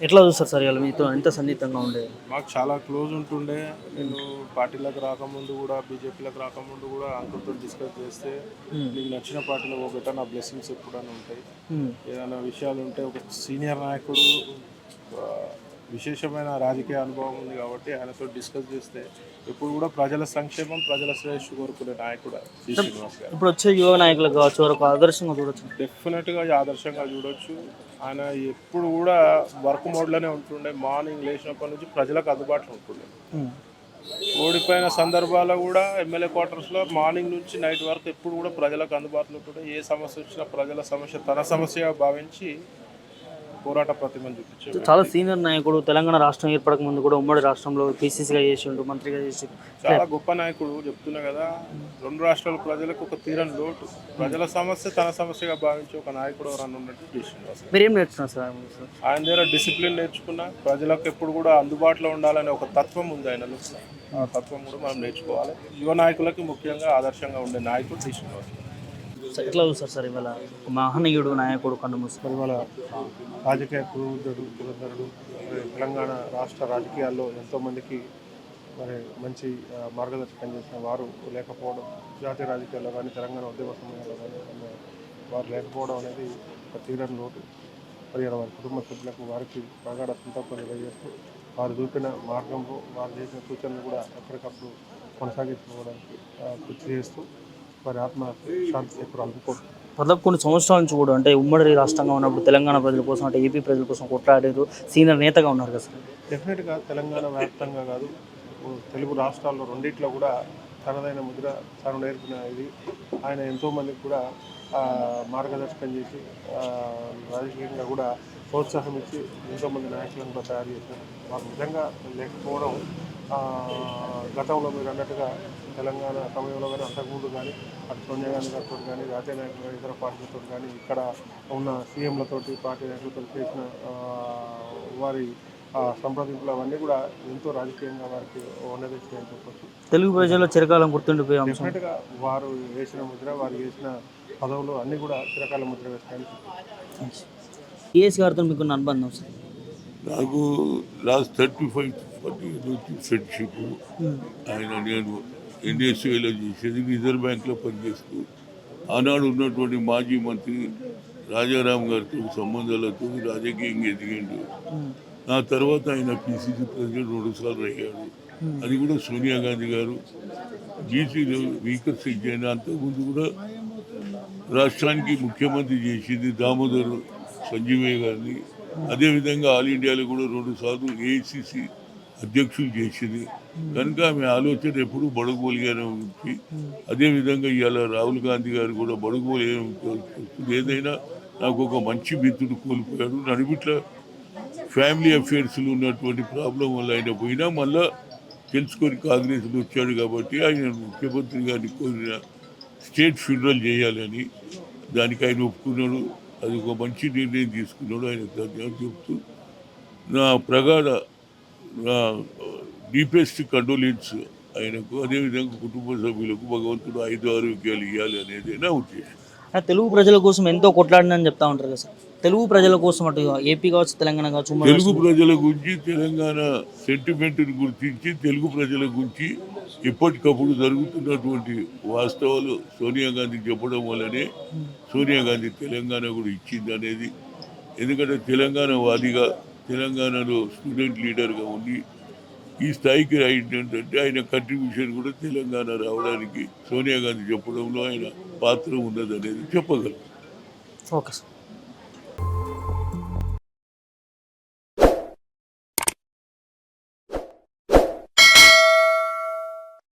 ఎట్లా చూస్తారు సార్ ఇవాళ మీతో ఎంత సన్నిహితంగా ఉండేది మాకు చాలా క్లోజ్ ఉంటుండే. నేను పార్టీలకు రాకముందు కూడా బీజేపీలకు రాకముందు కూడా అంకుల్తో డిస్కస్ చేస్తే నీకు నచ్చిన పార్టీలో ఒకట నా బ్లెస్సింగ్స్ ఎప్పుడైనా ఉంటాయి. ఏదైనా విషయాలు ఉంటే ఒక సీనియర్ నాయకుడు విశేషమైన రాజకీయ అనుభవం ఉంది కాబట్టి ఆయనతో డిస్కస్ చేస్తే ఎప్పుడు కూడా ప్రజల సంక్షేమం ప్రజల శ్రేయస్సు కోరుకునే నాయకుడు సి శ్రీనివాస్ గారు. ఇప్పుడు వచ్చే యువ నాయకులకు కావచ్చు వరకు ఆదర్శంగా చూడొచ్చు. డెఫినెట్గా ఆదర్శంగా చూడొచ్చు. ఆయన ఎప్పుడు కూడా వర్క్ మోడ్లోనే ఉంటుండే. మార్నింగ్ లేచినప్పటి నుంచి ప్రజలకు అందుబాటులో ఉంటుండే. ఓడిపోయిన సందర్భాల్లో కూడా ఎమ్మెల్యే క్వార్టర్స్లో మార్నింగ్ నుంచి నైట్ వరకు ఎప్పుడు కూడా ప్రజలకు అందుబాటులో ఉంటుండే. ఏ సమస్య వచ్చినా ప్రజల సమస్య తన సమస్యగా భావించి పోరాట ప్రతిమను చూపించాడు చాలా సీనియర్ నాయకుడు తెలంగాణ రాష్ట్రం ఏర్పడక ముందు కూడా ఉమ్మడి రాష్ట్రంలో పీసీసీగా చేసిండు మంత్రిగా చేసి చాలా గొప్ప నాయకుడు చెప్తున్నా కదా రెండు రాష్ట్రాల ప్రజలకు ఒక తీరని లోటు ప్రజల సమస్య తన సమస్యగా భావించి ఒక నాయకుడు ఎవరన్నా ఉన్నట్టు డి. శ్రీనివాస్ గారు. మీరేం నేర్చుకున్నారు సార్ ఆయన? ఆయన దగ్గర డిసిప్లిన్ నేర్చుకున్నా ప్రజలకు ఎప్పుడు కూడా అందుబాటులో ఉండాలనే ఒక తత్వం ఉంది ఆయనలో ఆ తత్వం కూడా మనం నేర్చుకోవాలి యువ నాయకులకి ముఖ్యంగా ఆదర్శంగా ఉండే నాయకుడు డి. ఎట్లా చూస్తారు సార్ ఇవాళ? మహనీయుడు నాయకుడు కన్ను మూసుకొని. ఇవాళ రాజకీయ పురోధుడు పురోధరుడు తెలంగాణ రాష్ట్ర రాజకీయాల్లో ఎంతోమందికి మరి మంచి మార్గదర్శకం చేసిన వారు లేకపోవడం జాతీయ రాజకీయాల్లో కానీ తెలంగాణ ఉద్యమ సమయంలో కానీ వారు లేకపోవడం అనేది ఒక తీరని లోటు. మరి వారి కుటుంబ సభ్యులకు వారికి ప్రగాఢ సంతాపం తెలియజేస్తూ వారు చూపిన మార్గంలో వారు చేసిన సూచనలు కూడా ఎప్పటికప్పుడు కొనసాగించుకోవడానికి కృషి చేస్తూ వారి ఆత్మ శాంతి అందుకోరు దాదాపు కొన్ని సంవత్సరాల నుంచి కూడా అంటే ఉమ్మడి రాష్ట్రంగా ఉన్నప్పుడు తెలంగాణ ప్రజల కోసం అంటే ఏపీ ప్రజల కోసం కొట్లాడారు. సీనియర్ నేతగా ఉన్నారు కదా సార్? డెఫినెట్గా తెలంగాణ వ్యాప్తంగా కాదు తెలుగు రాష్ట్రాల్లో రెండిట్లో కూడా తనదైన ముద్ర తను నేర్పిన ఇది. ఆయన ఎంతోమందికి కూడా మార్గదర్శకం చేసి రాజకీయంగా కూడా ప్రోత్సాహం ఇచ్చి ఎంతోమంది నాయకులను కూడా తయారు చేశారు. వారు నిజంగా లేకపోవడం గతంలో మీరు అన్నట్టుగా తెలంగాణ సమయంలో కానీ అంతకుముందు కానీ అటు సోనియా గాంధీ గారితో కానీ జాతీయ నాయకులు కానీ ఇతర పార్టీలతో కానీ ఇక్కడ ఉన్న సీఎంలతోటి పార్టీ నాయకులతో చేసిన ఆ, వారి సంప్రదింపులు అవన్నీ కూడా ఎంతో రాజకీయంగా వారికి ఉన్నదిస్తాయని చెప్పొచ్చు. తెలుగు ప్రజల్లో చిరకాలం గుర్తుండిపోయే అంశం. డెఫినెట్గా వారు వేసిన ముద్ర వారు వేసిన పదవులు అన్నీ కూడా చిరకాల ముద్ర వేస్తాయని చెప్పొచ్చు. టీఎస్ గారితో మీకున్న అనుబంధం సార్? నాకు లాస్ట్ థర్టీ ఫైవ్ నుంచి ఫ్రెండ్షిప్ ఆయన నేను ఎన్ఎస్ఏలో చేసేది రిజర్వ్ బ్యాంక్లో పనిచేస్తూ ఆనాడు ఉన్నటువంటి మాజీ మంత్రి రాజారాం గారితో సంబంధాలతో రాజకీయంగా ఎదిగిండు. నా తర్వాత ఆయన పిసిసి ప్రెసిడెంట్ రెండుసార్లు అయ్యాడు. అది కూడా సోనియా గాంధీ గారు. బీసీలో వీకర్ సెక్షన్ అంతకుముందు కూడా రాష్ట్రానికి ముఖ్యమంత్రి చేసింది దామోదర్ సంజీవయ్య గారిని. అదేవిధంగా ఆల్ ఇండియాలో కూడా రెండు సార్లు ఏఐసిసి అధ్యక్షులు చేసింది. కనుక ఆమె ఆలోచన ఎప్పుడు బడుగోలుగానే ఉంది అదేవిధంగా ఇవాళ రాహుల్ గాంధీ గారు కూడా బడుగోలు ఏదైనా నాకు ఒక మంచి మిత్రుడు కోల్పోయాడు. నడిమిట్ల ఫ్యామిలీ అఫేర్స్లో ఉన్నటువంటి ప్రాబ్లం వల్ల ఆయన పోయినా మళ్ళా తెలుసుకొని కాంగ్రెస్లో వచ్చాడు కాబట్టి ఆయన ముఖ్యమంత్రి గారిని కోరిన స్టేట్ ఫ్యూనరల్ చేయాలని దానికి ఆయన ఒప్పుకున్నాడు. అది ఒక మంచి నిర్ణయం తీసుకున్నాడు. ఆయన చెప్తూ నా ప్రగాఢ నా డీపెస్ట్ కండోలెన్స్ ఆయనకు అదేవిధంగా కుటుంబ సభ్యులకు భగవంతుడు ఐదు ఆరోగ్యాలు ఇవ్వాలి అనేది నా ఉద్దేశం. తెలుగు ప్రజల కోసం ఎంతో కొట్లాడినని చెప్తా ఉంటారు కదా సార్. తెలుగు ప్రజల కోసం అటు ఏపీ కావచ్చు తెలంగాణ కావచ్చు తెలుగు ప్రజల గురించి తెలంగాణ సెంటిమెంట్ని గుర్తించి తెలుగు ప్రజల గురించి ఎప్పటికప్పుడు జరుగుతున్నటువంటి వాస్తవాలు సోనియా గాంధీ చెప్పడం వల్లనే సోనియా గాంధీ తెలంగాణ కూడా ఇచ్చింది అనేది. ఎందుకంటే తెలంగాణ వాదిగా తెలంగాణలో స్టూడెంట్ లీడర్గా ఉండి ఈ స్థాయికి ఏంటంటే ఆయన కంట్రిబ్యూషన్ కూడా తెలంగాణ రావడానికి సోనియా గాంధీ చెప్పడంలో ఆయన పాత్ర ఉన్నదనేది చెప్పగలం ఓకే సార్.